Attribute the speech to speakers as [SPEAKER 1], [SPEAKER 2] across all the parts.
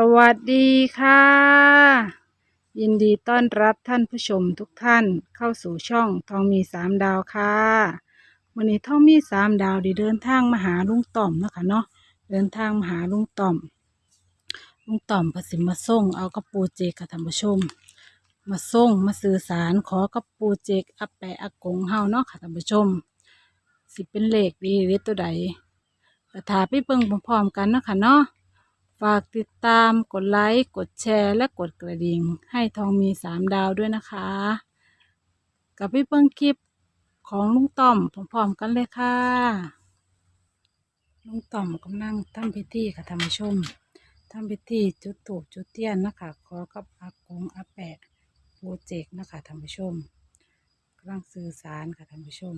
[SPEAKER 1] สวัสดีค่ะ ยินดีต้อนรับท่านผู้ชมทุกท่านเข้าสู่ช่องทองมีสามดาวค่ะวันนี้ทองมีสามดาวได้เดินทางมาหาลุงต่อมเนาะคะเนาะเดินทางมาหาลุงต่อมลุงต่อมก็สิมาส่งเอากระปูเจกค่ะท่านผู้ชม มาส่งมาสื่อสารขอกระปูเจกอาแปะอากงเฮาเนาะค่ะท่านผู้ชม สิเป็นเหลขดีหรือตัวใดกระถาไปเบิ่งพร้อมๆกันเนาะค่ะเนาะ ฝากติดตามกดไลค์ กดแชร์ และกดกระดิ่ง ให้ทองมีสามดาวด้วยนะคะ กับพี่เปิ้งคลิปของลุงต่อมพร้อมๆกันเลยค่ะ ลุงต่อมกำลังทำพิธีค่ะท่านผู้ชมทำพิธีจุดถูกจุดเทียนนะคะ ขอกับอากงอาแปะโปรเจกต์นะคะท่านผู้ชมกำลังสื่อสารค่ะท่านผู้ชม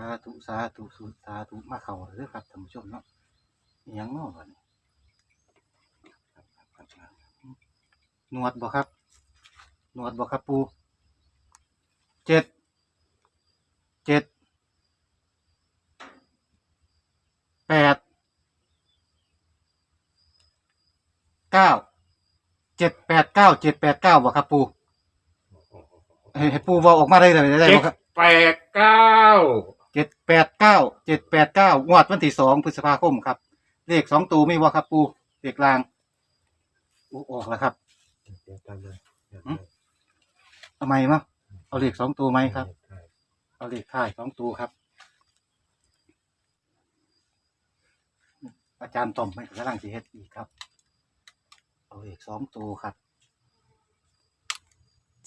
[SPEAKER 1] า
[SPEAKER 2] ธุสาธุสุสาธุมาเข้าเด้อครับท่านผู้ชมเนาะยังเนาะบันี้นวดบ่ครับนวดบ่ครับปูเจ็ดเจ็ดแปดเก้าเจ็ดแปดเก้าเจ็ดแปดเก้าบ่ครับปูให้ให้ปูเว้าออกมาได้เลยได้บ่ครับ
[SPEAKER 3] แปดเก้า
[SPEAKER 2] เจ็ดแปดเก้าเจ็ดแปดเก้างวดวันที่สองพฤษภาคมครับ เลขสองตัวมีบ่ครับปูเลขกลางอูออกแล้วครับเอาไหมมั้งเอาเลขสองตัวไหมครับ เอาเลขท้ายสองตัวครับ อาจารย์ต่อมไม่กำลังสิเฮ็ดอีกครับ เอาเลขสองตัวครับ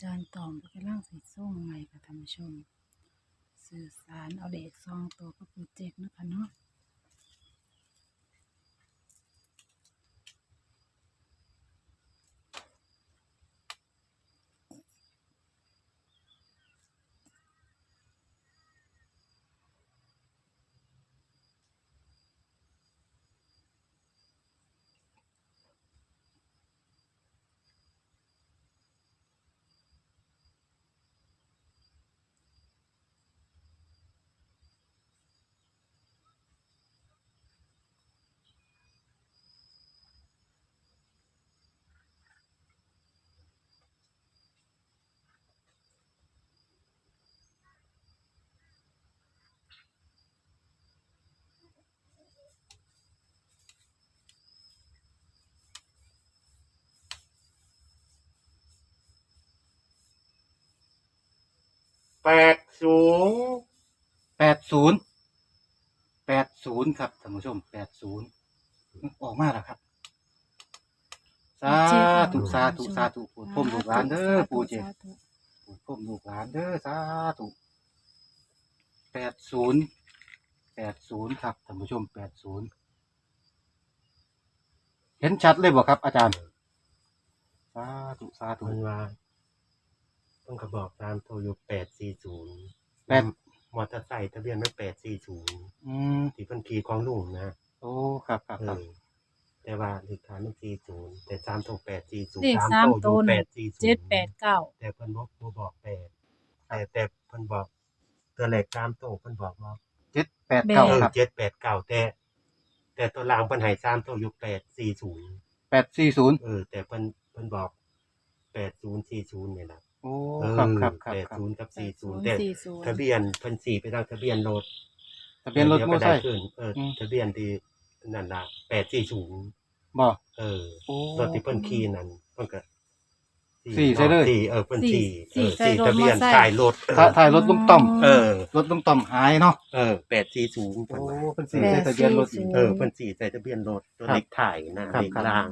[SPEAKER 1] จานตอมกำลังสิส่งใหม่ค่ะท่านผู้ชม สื่อสารเอาเด็กซองตัวกับโปรเจกต์นะคะเนาะ
[SPEAKER 3] แปดศูนย์
[SPEAKER 2] แปดศูนย์แปดศูนย์ครับท่านผู้ชมแปดศูนย์ออกมาแล้วครับ สาธุสาธุสาธุปูพุ่มลูกหลานเด้อปูเจ
[SPEAKER 1] สาธุ
[SPEAKER 2] ปูพุ่มลูกหลานเด้อสาธุแปดศูนย์แปดศูนย์ครับท่านผู้ชมแปดศูนย์เห็นชัดเลยบ่ครับ อาจารย์ สาธุสาธุ
[SPEAKER 3] มันว่า ต้องกระบอกตามโทรอยู่แปดสี่ศูนย์
[SPEAKER 2] แปด
[SPEAKER 3] มอเตอร์ไซค์ทะเบียนไม่แปดสี่ศูนย์
[SPEAKER 2] อืม
[SPEAKER 3] ที่เพิ่นขี่ของลุงนะ
[SPEAKER 2] โอ้ครับครับ
[SPEAKER 3] เอ
[SPEAKER 2] ครับ
[SPEAKER 3] อแต่ว่าเลขฐานมันสี่ศูนย์แต่สามโทรแปดสี่ศูนย์
[SPEAKER 1] เลขสามตัว
[SPEAKER 3] แป
[SPEAKER 1] น่ะ
[SPEAKER 3] ดสี่ศูนย์
[SPEAKER 1] เจ็ดแปดเก้า
[SPEAKER 3] แต่เพิ่นบอกบ่บอกแปดแต่แต่เพิ่นบอกตัวเลขสามโตวเพิ่นบอกว่า
[SPEAKER 2] เจ็ดแปดเก้า
[SPEAKER 3] เออ
[SPEAKER 2] ครับ
[SPEAKER 3] เจ็ดแปดเก้าแต่แต่ตัวล่างเพิ่นให้สามโตวอยู่แปดสี่ศูนย์
[SPEAKER 2] แปดสี่ศูนย์
[SPEAKER 3] เออ แต่เพิ่นเพิ่นบอกแปดศูนย์สี่ศูนย์เนี่ยนะ
[SPEAKER 2] โอ้
[SPEAKER 3] เออ
[SPEAKER 2] ครับครับครับ
[SPEAKER 3] แปด
[SPEAKER 2] ครับ
[SPEAKER 3] ศูนย์กับสี่ศูนย์
[SPEAKER 1] ย์
[SPEAKER 3] แต่
[SPEAKER 1] สี่ศูนย์
[SPEAKER 3] ทะเบียนเพิ่นสี่ไปทางทะเบียนรถ
[SPEAKER 2] ทะเบียนรถมอเตอร์ไซค์
[SPEAKER 3] เดี๋ยวก็ได้ขึ้นเอออ
[SPEAKER 2] ม
[SPEAKER 3] ทะเบียนที่นั่นล่ะแปดสี่ศูนย์
[SPEAKER 2] บ่
[SPEAKER 3] เออ
[SPEAKER 2] โอ้
[SPEAKER 3] รถที่เพิ่นขี่นั่นเพิ่นก็
[SPEAKER 2] สี่ใช่เลย
[SPEAKER 3] สี่เออเพิ่นสี่เออ
[SPEAKER 1] สี่
[SPEAKER 3] สี่
[SPEAKER 1] ใส่รถ
[SPEAKER 3] ทะเบียน
[SPEAKER 1] มอไซค์
[SPEAKER 3] ถ่ายรถเออ
[SPEAKER 2] ถ่ายถ่ายรถลุงต้อม
[SPEAKER 3] เออ
[SPEAKER 2] รถลุงต้อมหายเนาะ
[SPEAKER 3] เออแปดสี่ศูนย์
[SPEAKER 2] โอ้
[SPEAKER 3] เพิ่นว่า
[SPEAKER 2] เป็นสี่ใส่ทะเบียนรถอีก
[SPEAKER 3] เออเพิ่นสี่ใส่ทะเบียนรถตัว
[SPEAKER 2] ครับ
[SPEAKER 3] เล็กถ่ายนะครับ เล็ก
[SPEAKER 2] ครับ
[SPEAKER 3] ล่าง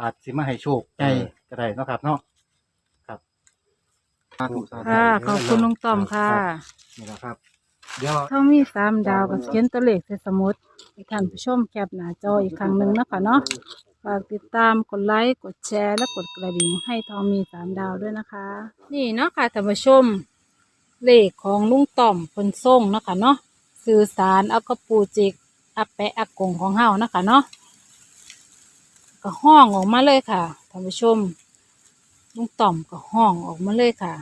[SPEAKER 2] อาจสิมาให้โชคใหญ่
[SPEAKER 3] เออ
[SPEAKER 2] ก็ได้เนาะครับเนาะครับ สาธุสาธุ
[SPEAKER 1] ค่ะ ขอบคุณลุงต้อมค่ะ
[SPEAKER 2] นี่แหละครับ เดี๋ยว
[SPEAKER 1] ถ้ามีสามดาวกับเขียนตัวเลขใส่สมุดให้ท่านผู้ชมแคปหน้าจออีกครั้งหนึ่งนะคะเนาะฝากติดตามกดไลค์กดแชร์และกดกระดิ่งให้ทองมีสามดาวด้วยนะคะ นี่เนาะค่ะท่านผู้ชม เลขของลุงต่อมคนส่งเนาะคะเนาะสื่อสารเอากระปูจิกอาแปะอากงของเฮานะคะเนาะก็ห้องออกมาเลยค่ะท่านผู้ชม ลุงต่อมก็ห้องออกมาเลยค่ะ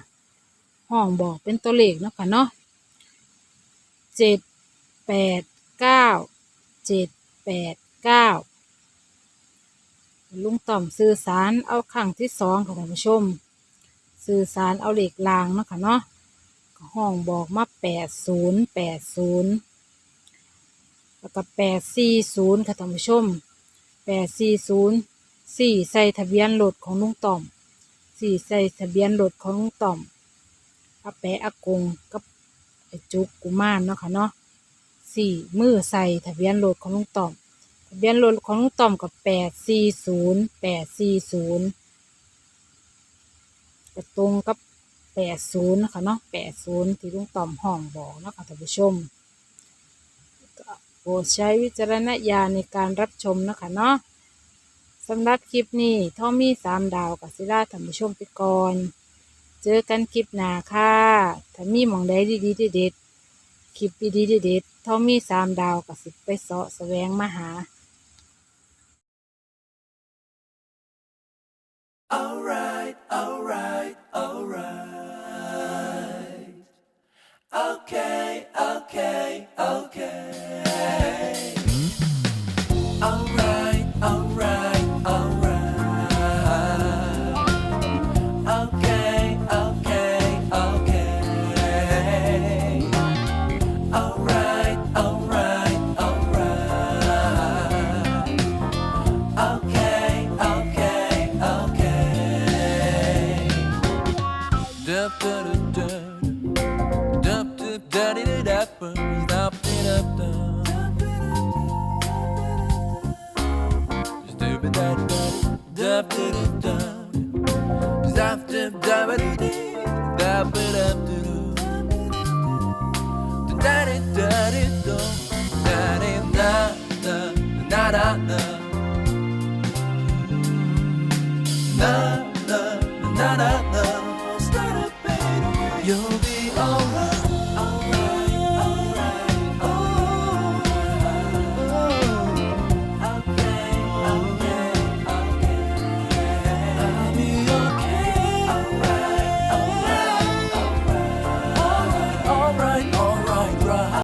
[SPEAKER 1] ห้องบอกเป็นตัวเลขเนาะค่ะเนาะเจ็ดแปดเก้าเจ็ดแปดเก้าลุงต่อมสื่อสารเอาครั้งที่สองค่ะท่านผู้ชม สื่อสารเอาเหล็กลางเนาะค่ะเนาะห้องบอกมาแปดศูนย์แปดศูนย์แล้วก็แปดสี่ศูนย์ค่ะท่านผู้ชมแปดสี่ศูนย์สี่ใส่ทะเบียนรถของลุงต่อม สี่ใส่ทะเบียนรถของต่อมอาแปะอากงกับไอจุกกุมารเนาะค่ะเนาะสี่มือใส่ทะเบียนรถของลุงต่อมทะเบียนรถของลุงต่อมกับแปดสี่ศูนย์แปดสี่ศูนย์จะตรงกับแปดศูนย์นะคะเนาะแปดศูนย์ที่ลุงต่อมห้องบอกเนาะคะท่านผู้ชมก็โปรดใช้วิจารณญาณในการรับชมนะคะเนาะ สำหรับคลิปนี้ท่อมีสามดาวกับศิลาท่านผู้ชมไปก่อน เจอกันคลิปหน้าค่ะถ้ามีหมองใดดีๆเด็ดๆคลิปดีๆเด็ดๆท่อมีสามดาวกับสิไปเสาะแสวงมาหา
[SPEAKER 4] Alright, alright, alright. You'll be